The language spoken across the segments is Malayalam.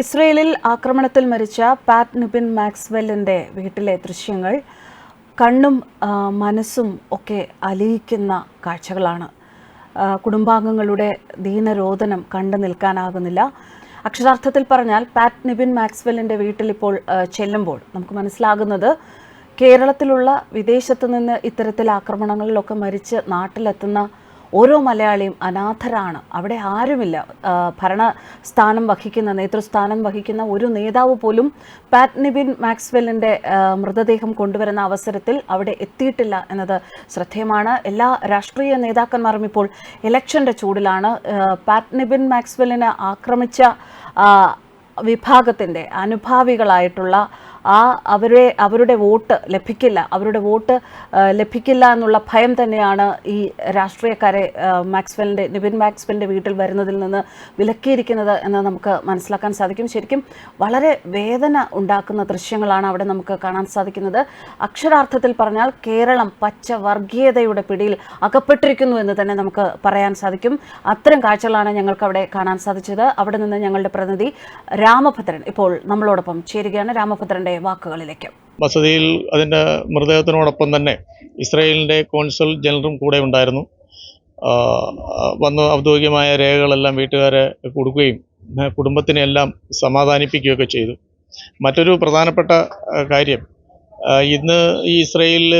ഇസ്രയേലിൽ ആക്രമണത്തിൽ മരിച്ച പാറ്റ് നിബിൻ മാക്സ്വെല്ലിന്റെ വീട്ടിലെ ദൃശ്യങ്ങൾ കണ്ണും മനസ്സും ഒക്കെ അലിയിക്കുന്ന കാഴ്ചകളാണ്. കുടുംബാംഗങ്ങളുടെ ദീനരോദനം കണ്ടു നിൽക്കാനാകുന്നില്ല. അക്ഷരാർത്ഥത്തിൽ പറഞ്ഞാൽ പാറ്റ് നിബിൻ മാക്സ്വെല്ലിന്റെ വീട്ടിൽ ഇപ്പോൾ ചെല്ലുമ്പോൾ നമുക്ക് മനസ്സിലാകുന്നത് കേരളത്തിലുള്ള വിദേശത്ത് നിന്ന് ഇത്തരത്തിൽ ആക്രമണങ്ങളിലൊക്കെ മരിച്ച് നാട്ടിലെത്തുന്ന ഓരോ മലയാളിയും അനാഥരാണ്. അവിടെ ആരുമില്ല. ഭരണ സ്ഥാനം വഹിക്കുന്ന നേതൃസ്ഥാനം വഹിക്കുന്ന ഒരു നേതാവ് പോലും പാറ്റ് നിബിൻ മാക്സ്വെല്ലിന്റെ മൃതദേഹം കൊണ്ടുവരുന്ന അവസരത്തിൽ അവിടെ എത്തിയിട്ടില്ല എന്നത് ശ്രദ്ധേയമാണ്. എല്ലാ രാഷ്ട്രീയ നേതാക്കന്മാരും ഇപ്പോൾ ഇലക്ഷന്റെ ചൂടിലാണ്. പാറ്റ് നിബിൻ മാക്സ്വെല്ലിനെ ആക്രമിച്ച വിഭാഗത്തിന്റെ അനുഭാവികളായിട്ടുള്ള ആ അവരെ അവരുടെ വോട്ട് ലഭിക്കില്ല അവരുടെ വോട്ട് ലഭിക്കില്ല എന്നുള്ള ഭയം തന്നെയാണ് ഈ രാഷ്ട്രീയക്കാരെ മാക്സ്വെലിന്റെ നിബിൻ മാക്സ്വെലിന്റെ വീട്ടിൽ വരുന്നതിൽ നിന്ന് വിലക്കിയിരിക്കുന്നത് എന്ന് നമുക്ക് മനസ്സിലാക്കാൻ സാധിക്കും. ശരിക്കും വളരെ വേദന ഉണ്ടാക്കുന്ന ദൃശ്യങ്ങളാണ് അവിടെ നമുക്ക് കാണാൻ സാധിക്കുന്നത്. അക്ഷരാർത്ഥത്തിൽ പറഞ്ഞാൽ കേരളം പച്ച വർഗീയതയുടെ പിടിയിൽ അകപ്പെട്ടിരിക്കുന്നു എന്ന് തന്നെ നമുക്ക് പറയാൻ സാധിക്കും. അത്തരം കാഴ്ചകളാണ് ഞങ്ങൾക്ക് അവിടെ കാണാൻ സാധിച്ചത്. അവിടെ നിന്ന് ഞങ്ങളുടെ പ്രതിനിധി രാമഭദ്രൻ ഇപ്പോൾ നമ്മളോടൊപ്പം ചേരുകയാണ്. രാമഭദ്രന്റെ വാക്കുകളിലേക്ക്. വസതിയിൽ അതിന്റെ മൃതദേഹത്തിനോടൊപ്പം തന്നെ ഇസ്രായേലിന്റെ കോൺസൽ ജനറലും കൂടെ ഉണ്ടായിരുന്നു. വന്ന് ഔദ്യോഗികമായ രേഖകളെല്ലാം വീട്ടുകാരെ കൊടുക്കുകയും കുടുംബത്തിനെല്ലാം സമാധാനിപ്പിക്കുകയൊക്കെ ചെയ്തു. മറ്റൊരു പ്രധാനപ്പെട്ട കാര്യം ഇന്ന് ഈ ഇസ്രയേലിൽ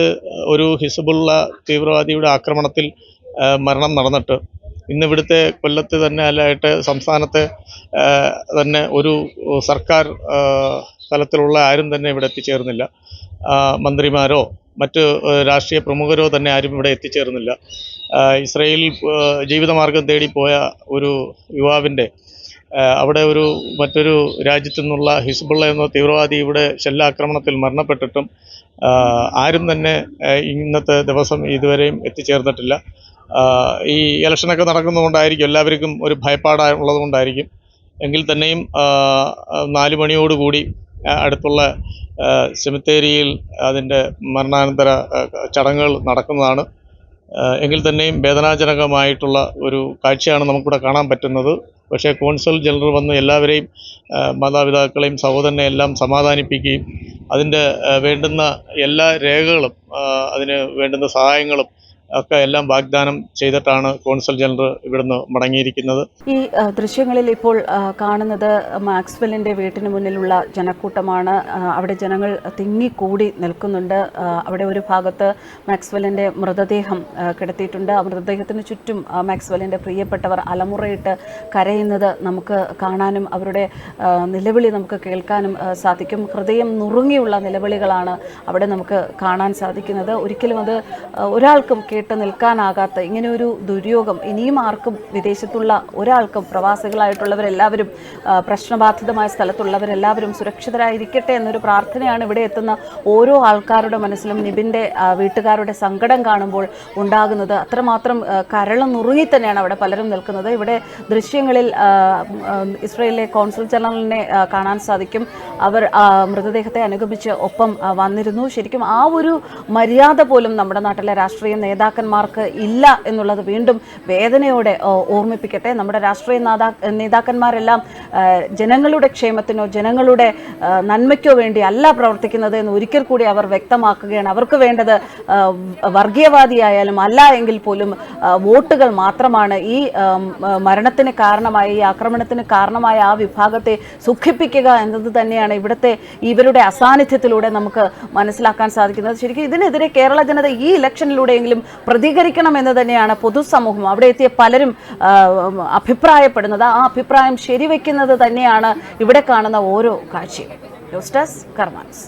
ഒരു ഹിസബുള്ള തീവ്രവാദിയുടെ ആക്രമണത്തിൽ മരണം നടന്നിട്ട് ഇന്ന് ഇവിടുത്തെ കൊല്ലത്ത് തന്നെ അല്ലായിട്ട് സംസ്ഥാനത്തെ തന്നെ ഒരു സർക്കാർ തലത്തിലുള്ള ആരും തന്നെ ഇവിടെ എത്തിച്ചേർന്നില്ല. മന്ത്രിമാരോ മറ്റ് രാഷ്ട്രീയ പ്രമുഖരോ തന്നെ ആരും ഇവിടെ എത്തിച്ചേർന്നില്ല. ഇസ്രയേൽ ജീവിതമാർഗം തേടിപ്പോയ ഒരു യുവാവിന്റെ അവിടെ ഒരു മറ്റൊരു രാജ്യത്തു നിന്നുള്ള ഹിസ്ബുള്ള എന്ന തീവ്രവാദി ഇവിടെ ഷെല്ലാക്രമണത്തിൽ മരണപ്പെട്ടിട്ടും ആരും തന്നെ ഇന്നത്തെ ദിവസം ഇതുവരെയും എത്തിച്ചേർന്നിട്ടില്ല. ഈ ഇലക്ഷനൊക്കെ നടക്കുന്നതുകൊണ്ടായിരിക്കും എല്ലാവർക്കും ഒരു ഭയപ്പാട് ഉള്ളതുകൊണ്ടായിരിക്കും. എങ്കിൽ തന്നെയും നാല് മണിയോടുകൂടി അടുത്തുള്ള സെമിത്തേരിയിൽ അതിന്റെ മരണാനന്തര ചടങ്ങുകൾ നടക്കുന്നതാണ്. എങ്കിൽ തന്നെയും വേദനാജനകമായിട്ടുള്ള ഒരു കാഴ്ചയാണ് നമുക്കിവിടെ കാണാൻ പറ്റുന്നത്. പക്ഷേ കോൺസൽ ജനറൽ വന്ന് എല്ലാവരെയും മാതാപിതാക്കളെയും സഹോദരനെ എല്ലാം സമാധാനിപ്പിക്കുകയും അതിന്റെ വേണ്ടുന്ന എല്ലാ രേഖകളും അതിന് വേണ്ടുന്ന സഹായങ്ങളും ഒക്കെ എല്ലാം വാഗ്ദാനം ചെയ്തിട്ടാണ് കോൺസൽ ജനറൽ ഇവിടുന്ന് മടങ്ങിയിരിക്കുന്നത്. ഈ ദൃശ്യങ്ങളിൽ ഇപ്പോൾ കാണുന്നത് മാക്സ്വെല്ലിന്റെ വീട്ടിന് മുന്നിലുള്ള ജനക്കൂട്ടമാണ്. അവിടെ ജനങ്ങൾ തിങ്ങിക്കൂടി നിൽക്കുന്നുണ്ട്. അവിടെ ഒരു ഭാഗത്ത് മാക്സ്വെല്ലിന്റെ മൃതദേഹം കിടത്തിയിട്ടുണ്ട്. ആ മൃതദേഹത്തിന് ചുറ്റും മാക്സ്വെല്ലിന്റെ പ്രിയപ്പെട്ടവർ അലമുറയിട്ട് കരയുന്നത് നമുക്ക് കാണാനും അവരുടെ നിലവിളി നമുക്ക് കേൾക്കാനും സാധിക്കും. ഹൃദയം നുറുങ്ങിയുള്ള നിലവിളികളാണ് അവിടെ നമുക്ക് കാണാൻ സാധിക്കുന്നത്. ഒരിക്കലും അത് ഒരാൾക്കും കേട്ട് നിൽക്കാനാകാത്ത ഇങ്ങനെ ഒരു ദുര്യോഗം ഇനിയും ആർക്കും വിദേശത്തുള്ള ഒരാൾക്കും പ്രവാസികളായിട്ടുള്ളവരെല്ലാവരും പ്രശ്നബാധിതമായ സ്ഥലത്തുള്ളവരെല്ലാവരും സുരക്ഷിതരായിരിക്കട്ടെ എന്നൊരു പ്രാർത്ഥനയാണ് ഇവിടെ എത്തുന്ന ഓരോ ആൾക്കാരുടെ മനസ്സിലും നിബിന്റെ വീട്ടുകാരുടെ സങ്കടം കാണുമ്പോൾ ഉണ്ടാകുന്നത്. അത്രമാത്രം കരളം നുറുങ്ങി തന്നെയാണ് അവിടെ പലരും നിൽക്കുന്നത്. ഇവിടെ ദൃശ്യങ്ങളിൽ ഇസ്രയേലിലെ കോൺസുൽ ജനറലിനെ കാണാൻ സാധിക്കും. അവർ മൃതദേഹത്തെ അനുഗമിച്ച് ഒപ്പം വന്നിരുന്നു. ശരിക്കും ആ ഒരു മര്യാദ പോലും നമ്മുടെ നാട്ടിലെ രാഷ്ട്രീയ നേതാക്കന്മാർക്ക് ഇല്ല എന്നുള്ളത് വീണ്ടും വേദനയോടെ ഓർമ്മിപ്പിക്കട്ടെ. നമ്മുടെ രാഷ്ട്രീയ നേതാ നേതാക്കന്മാരെല്ലാം ജനങ്ങളുടെ ക്ഷേമത്തിനോ ജനങ്ങളുടെ നന്മയ്ക്കോ വേണ്ടി അല്ല പ്രവർത്തിക്കുന്നത് എന്ന് ഒരിക്കൽ കൂടി അവർ വ്യക്തമാക്കുകയാണ്. അവർക്ക് വേണ്ടത് വർഗീയവാദിയായാലും അല്ല എങ്കിൽ പോലും വോട്ടുകൾ മാത്രമാണ്. ഈ മരണത്തിന് കാരണമായ ഈ ആക്രമണത്തിന് കാരണമായ ആ വിഭാഗത്തെ സുഖിപ്പിക്കുക എന്നത് തന്നെയാണ് ഇവിടുത്തെ ഇവരുടെ അസാന്നിധ്യത്തിലൂടെ നമുക്ക് മനസ്സിലാക്കാൻ സാധിക്കുന്നത്. ശരിക്കും ഇതിനെതിരെ കേരള ജനത ഈ ഇലക്ഷനിലൂടെയെങ്കിലും പ്രതികരിക്കണം എന്ന് തന്നെയാണ് പൊതുസമൂഹം. അവിടെ എത്തിയ പലരും അഭിപ്രായപ്പെടുന്നത്. ആ അഭിപ്രായം ശരിവെക്കുന്നത് തന്നെയാണ് ഇവിടെ കാണുന്ന ഓരോ കാഴ്ചയും ന്യൂസ് ഡെസ്ക് കർമാൻസ്.